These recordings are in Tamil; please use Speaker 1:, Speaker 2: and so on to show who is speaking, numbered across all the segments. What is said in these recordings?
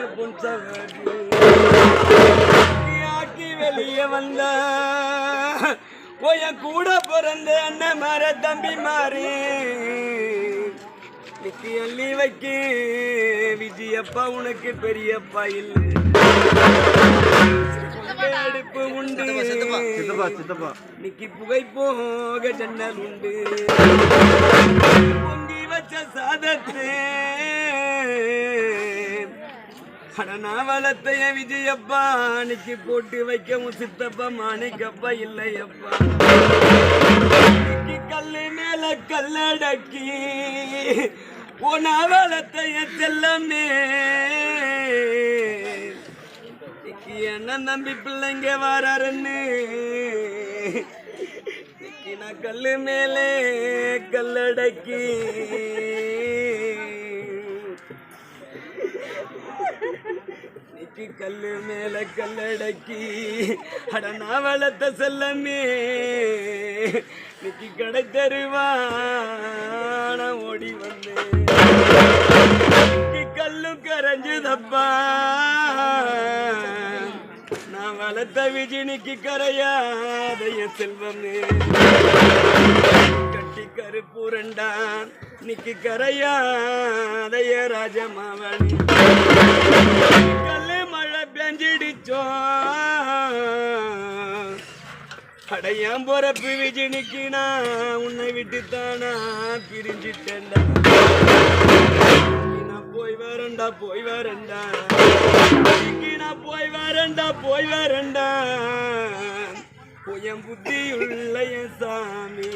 Speaker 1: பெத்த பொன் சகோதரி ஆக்கி வெளியே வந்த. போய கூட பிறந்த அண்ணன் மாற தம்பி மாறி. நிக்கி அள்ளி வைக்க. விஜயப்பா உனக்கு பெரியப்பா இல்லை. அடுப்பு உண்டு. நிக்கி புகை போக ஜன்னல் உண்டு. பொங்கி வச்ச சாதத்து. அடனாவளத்தைய விஜயப்பா அன்னைக்கு போட்டு வைக்கவும் சித்தப்பா மாணிக்கப்பா இல்லையப்பா. கல்லு மேல கல்லடக்கி உனவளத்தைய செல்லமே. இன்னைக்கு என்ன நம்பி பிள்ளைங்க வராருன்னு. நான் கல்லு மேலே கல்லடக்கி இன்னைக்கு கல்லு மேல கல்லடக்கி அட நான் வளர்த்த செல்லமே நிக்கி கடை தருவான ஓடி வந்தேன். கல்லும் கரைஞ்சுதப்பா. நான் வளர்த்த விஜினிக்கு கரையாதைய செல்வமே. கட்டி கருப்புரண்டான் நிக்கு கரையாதைய ராஜமாவணி கல் மழை அடையாம் போறப்பு விஜினிக்கு நான் உன்னை விட்டுத்தானா? பிரிஞ்சிட்டேன்டா போய் வரண்டா போய் வரண்டா. போய் வரண்டா போய் வரண்டா. புயம் புத்தியுள்ள சாமி.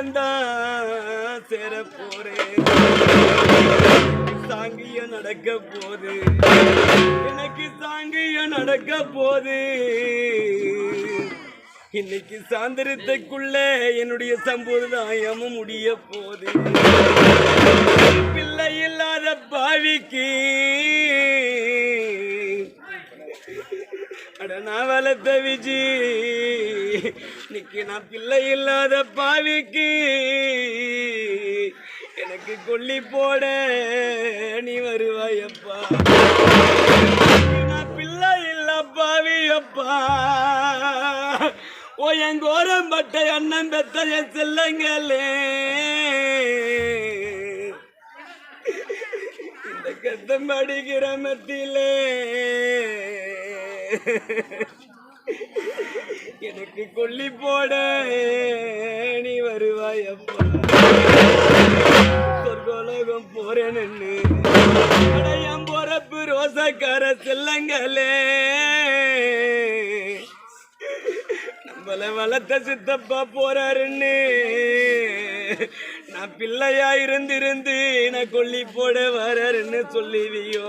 Speaker 1: நான் சேர போறேன் சாங்கியம் நடக்க போது. எனக்கு சாங்கியம் நடக்க போது. இன்னைக்கு சாந்திரத்துக்குள்ள என்னுடைய சம்பிரதாயமும் முடிய போது. பிள்ளை இல்லாத பாவிக்கு. அட நான் வளர்த்த விஜய் இன்னைக்கு நான் பிள்ளை இல்லாத பாவிக்கு எனக்கு கொல்லி போட நீ வருவாயப்பா. நான் பிள்ளை இல்ல பாவியப்பா. ஓ என் கோரம்பட்ட அண்ணன் பெத்த என் செல்லங்களே. இந்த கத்தம்பாடி மத்தியிலே. எனக்கு கொல்லி போட நீ வருவாயப்பா சொர்க்கோலகம் போறேன்னு அடையம் போறப்பு ரோசக்கார செல்லங்களே. நம்மள வளர்த்த சித்தப்பா போறாருன்னு. நான் பிள்ளையா இருந்திருந்து நான் கொல்லி போட வராருன்னு சொல்லுவியோ.